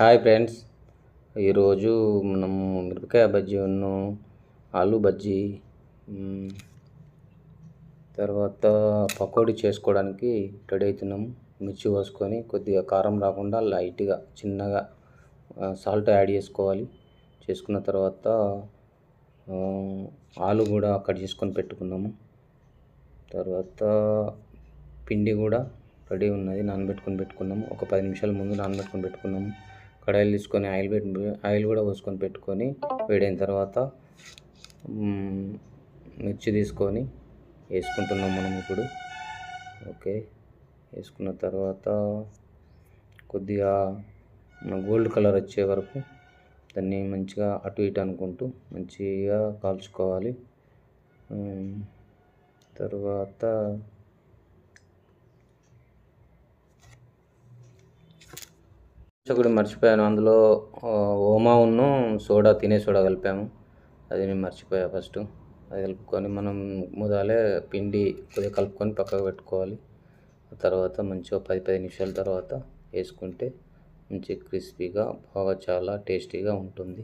Hi friends. ఈరోజు మనం మిరపకాయ బజ్జీ ఉన్నాం ఆలు బజ్జీ తర్వాత పకోడీ చేసుకోవడానికి రెడీ అవుతున్నాము మిర్చి పోసుకొని కొద్దిగా కారం రాకుండా లైట్గా చిన్నగా సాల్ట్ యాడ్ చేసుకోవాలి. చేసుకున్న తర్వాత ఆలు కూడా కట్ చేసుకొని పెట్టుకున్నాము. తర్వాత పిండి కూడా రెడీ ఉన్నది నానబెట్టుకొని పెట్టుకున్నాము. ఒక పది నిమిషాల ముందు నానబెట్టుకొని పెట్టుకున్నాము. కడాయిలు తీసుకొని ఆయిల్ పెట్టి ఆయిల్ కూడా పోసుకొని పెట్టుకొని వేడైన తర్వాత మిర్చి తీసుకొని వేసుకుంటున్నాం మనం ఇప్పుడు. ఓకే. వేసుకున్న తర్వాత కొద్దిగా గోల్డ్ కలర్ వచ్చే వరకు దాన్ని మంచిగా అటు ఇటు అనుకుంటూ మంచిగా కాల్చుకోవాలి. తర్వాత కూడా మర్చిపోయాను. అందులో ఓమా ఉన్ను సోడా తినే సోడా కలిపాము. అది నేను మర్చిపోయా ఫస్ట్. అది కలుపుకొని మనం ముదాలే పిండి కొద్దిగా కలుపుకొని పక్కకు పెట్టుకోవాలి. తర్వాత మంచిగా పది పది నిమిషాల తర్వాత వేసుకుంటే మంచి క్రిస్పీగా బాగా చాలా టేస్టీగా ఉంటుంది.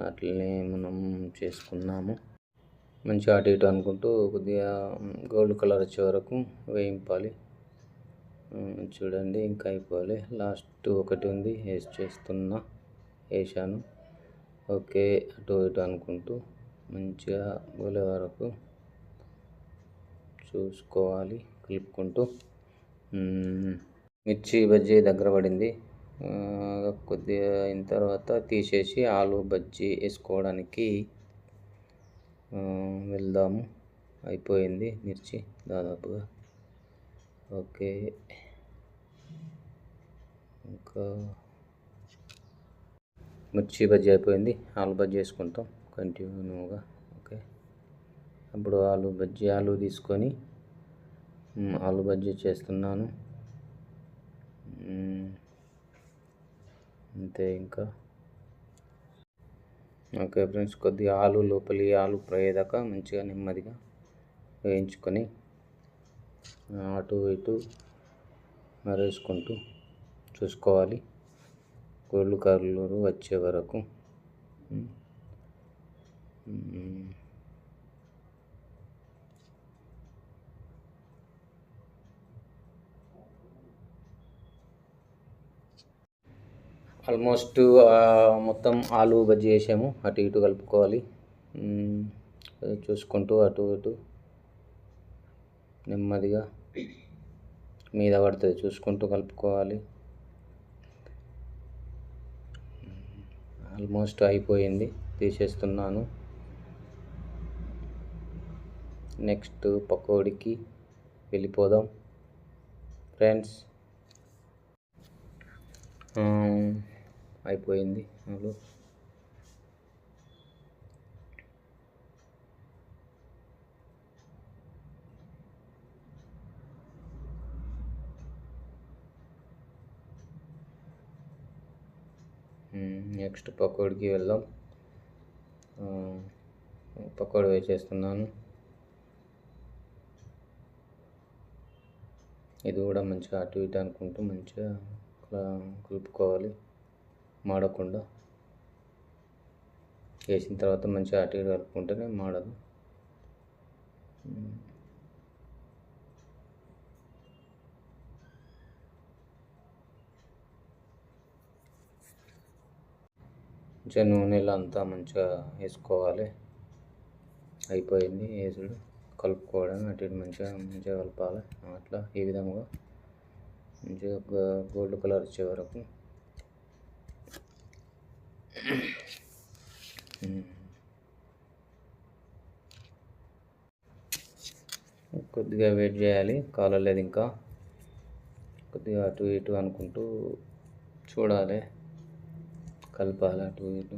అట్లనే మనం చేసుకున్నాము. మంచిగా అటు ఇటు అనుకుంటూ కొద్దిగా గోల్డ్ కలర్ వచ్చే వరకు వేయింపాలి. చూడండి ఇంకా అయిపోవాలి. లాస్ట్ ఒకటి ఉంది వేసి చేస్తున్నా వేసాను ఓకే అటు ఇటు అనుకుంటూ మంచిగా గోలే వరకు చూసుకోవాలి కలుపుకుంటూ. మిర్చి బజ్జీ దగ్గర పడింది. కొద్దిగా అయిన తర్వాత తీసేసి ఆలు బజ్జీ వేసుకోవడానికి వెళ్దాము. అయిపోయింది మిర్చి దాదాపుగా. ఓకే. ఇంకా మిర్చి బజ్జీ అయిపోయింది. ఆలు బజ్జీ వేసుకుంటాం. కంటిన్యూగా. ఓకే. అప్పుడు ఆలు బజ్జీ ఆలు తీసుకొని ఆలు బజ్జీ చేస్తున్నాను. అంతే ఇంకా. ఓకే ఫ్రెండ్స్ కొద్దిగా ఆలు లోపలి ఆలు పోయేదాకా మంచిగా నెమ్మదిగా వేయించుకొని అటు ఇటు మరేసుకుంటూ చూసుకోవాలి. కోళ్ళు కర్రలు వచ్చే వరకు. ఆల్మోస్ట్ మొత్తం ఆలు బజ్జీ చేసాము. అటు ఇటు కలుపుకోవాలి. చూసుకుంటూ అటు ఇటు నెమ్మదిగా మీద పడుతుంది. చూసుకుంటూ కలుపుకోవాలి. ఆల్మోస్ట్ అయిపోయింది. తీసేస్తున్నాను. నెక్స్ట్ పకోడికి వెళ్ళిపోదాం. ఫ్రెండ్స్ అయిపోయింది. నెక్స్ట్ పకోడికి వెళ్దాం. పకోడి వేసేస్తున్నాను ఇది కూడా మంచిగా అటు ఇటు అనుకుంటూ మంచిగా కలుపుకోవాలి. మాడకుండా. వేసిన తర్వాత మంచిగా అటు ఇటు కలుపుకుంటేనే మాడదు. మంచిగా నూనెలో అంతా మంచిగా వేసుకోవాలి. అయిపోయింది వేసుడు. కలుపుకోవడం అటు ఇటు మంచిగా మంచిగా కలపాలి. అట్లా ఈ విధంగా మంచిగా గోల్డ్ కలర్ వచ్చే వరకు. కొద్దిగా వెయిట్ చేయాలి. కాలలేదు ఇంకా. కొద్దిగా అటు ఇటు అనుకుంటూ చూడాలి. కలపాలి అటు ఇటు.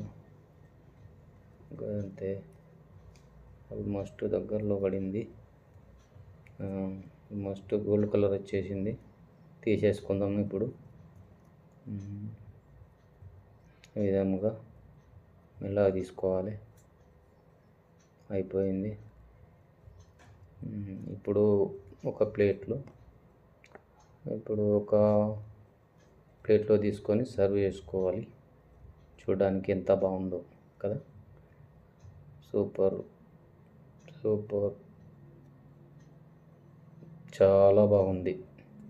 ఇంకా అంతే. ఆల్మోస్ట్ దగ్గరలో పడింది. ఆల్మోస్ట్ గోల్డ్ కలర్ వచ్చేసింది. తీసేసుకుందాం ఇప్పుడు. ఈ విధముగా మెల్లగా తీసుకోవాలి. అయిపోయింది. ఇప్పుడు ఒక ప్లేట్లో ఇప్పుడు ఒక ప్లేట్లో తీసుకొని సర్వ్ చేసుకోవాలి. చూడడానికి ఎంత బాగుందో కదా. Super super. చాలా బాగుంది.